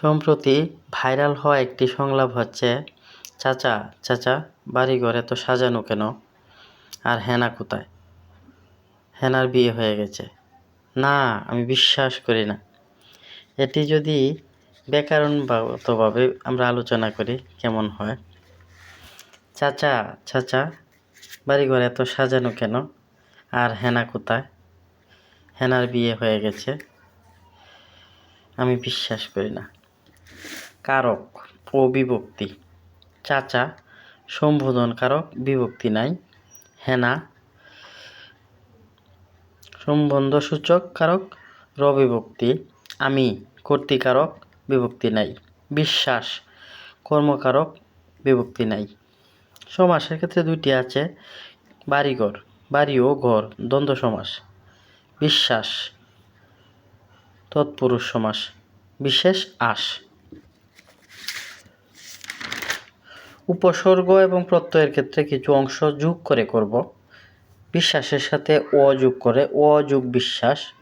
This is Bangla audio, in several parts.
সম্প্রতি ভাইরাল হওয়া একটি সংলাপ হচ্ছে, চাচা চাচা বাড়ি বাড়িঘর এত সাজানো কেন? আর হেনা কোথায়? হেনার বিয়ে হয়ে গেছে। না, আমি বিশ্বাস করি না। এটি যদি ব্যাকরণগতভাবে আমরা আলোচনা করি, কেমন হয়? চাচা চাচা, বাড়িঘর এত সাজানো কেন? আর হেনা কোথায়? হেনার বিয়ে হয়ে গেছে? আমি বিশ্বাস করি না। কারক ও বিভক্তি। চাচা সম্বোধন কারক বিভক্তি নাই। হেনা সম্বন্ধ সূচক কারক রবিভক্তি আমি কর্তৃকারক বিভক্তি নাই। বিশ্বাস, কর্মকারক বিভক্তি নাই। সমাসের ক্ষেত্রে দুইটি আছে। বাড়িঘর, বাড়ি ও ঘর, দ্বন্দ্ব সমাস। বিশ্বাস, তৎপুরুষ সমাস। বিশেষ আস। উপসর্গ এবং প্রত্যয়ের ক্ষেত্রে কিছু অংশ যোগ করে করব। বিশ্বাসের সাথে অ যোগ করে, অ যোগ বিশ্বাস।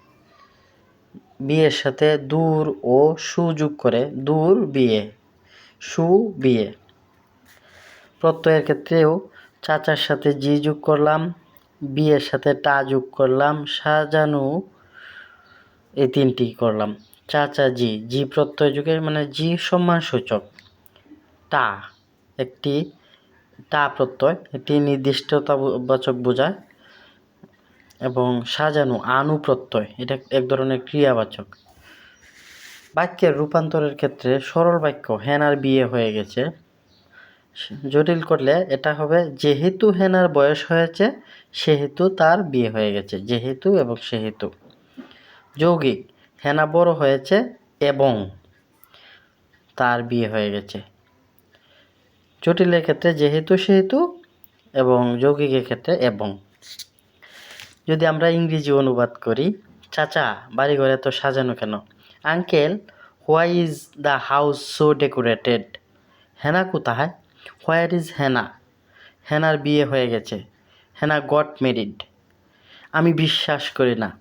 বিয়ের সাথে দূর, ও সুযোগ করে, দূর, বিয়ে। সু, বিয়ে। প্রত্যয়ের ক্ষেত্রেও চাচার সাথে জি যোগ করলাম, বিয়ের সাথে টা যোগ করলাম, সাজানো এই তিনটি করলাম। চাচা জি জি প্রত্যয় যুগের মানে জি সম্মান সূচক। টা। একটি টা প্রত্যয়, একটি নির্দিষ্টতাবাচক বোঝায় এবং সাজানো আনু প্রত্যয়, এটা এক ধরনের ক্রিয়াবাচক। বাক্যের রূপান্তরের ক্ষেত্রে সরল বাক্য, হেনার বিয়ে হয়ে গেছে। জটিল করলে এটা হবে, যেহেতু হেনার বয়স হয়েছে, সেহেতু তার বিয়ে হয়ে গেছে। যেহেতু এবং সেহেতু। যৌগিক, হেনা বড় হয়েছে এবং তার বিয়ে হয়ে গেছে। জটিলের ক্ষেত্রে যেহেতু সেহেতু এবং যৌগিকের ক্ষেত্রে এবং। যদি আমরা ইংরেজি অনুবাদ করি, চাচা, বাড়িঘর এত সাজানো কেন? Uncle, why is the house so decorated? Hena কোথায়? Where is Hena? হেনার বিয়ে হয়ে গেছে। Hena got married? আমি বিশ্বাস করি না।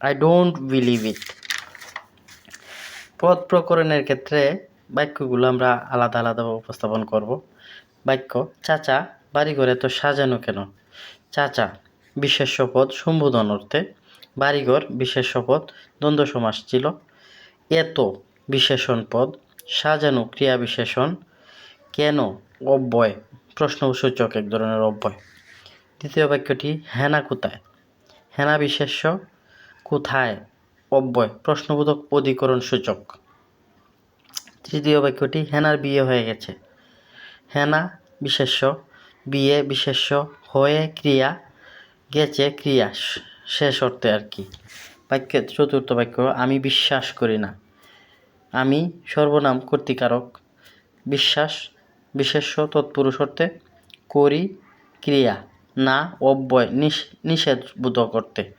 I don't believe it. পদ প্রকরণের ক্ষেত্রে বাক্যগুলো আমরা আলাদা আলাদাভাবে উপস্থাপন করব। বাক্য, চাচা, বাড়িঘর এত সাজানো কেন? চাচা, বিশেষ পদ সম্বোধন অর্থে বাড়িঘর, বিশেষ পদ দ্বন্দ্ব সমাস ছিল। এত বিশেষণ পদ, সাজানো ক্রিয়া বিশেষণ, কেন অব্যয়? প্রশ্নসূচক এক ধরনের অব্যয়। দ্বিতীয় বাক্যটি, হেনা কোথায়? হেনা বিশেষ্য কোথায়? অব্যয়, প্রশ্নবোধক অধিকরণ সূচক। তৃতীয় বাক্যটি, হেনার বিয়ে হয়ে গেছে। হেনা বিশেষ্য, বিয়ে বিশেষ্য, হয়ে ক্রিয়া, গেছে ক্রিয়া, শেষ অর্থে আর কি। বাক্যের চতুর্থ বাক্য, আমি বিশ্বাস করি না। আমি সর্বনাম কর্তিকারক। বিশ্বাস, বিশেষ্য, তৎপুরুষ অর্থে করি ক্রিয়া, না অব্যয় নিষেধ বোধ করতে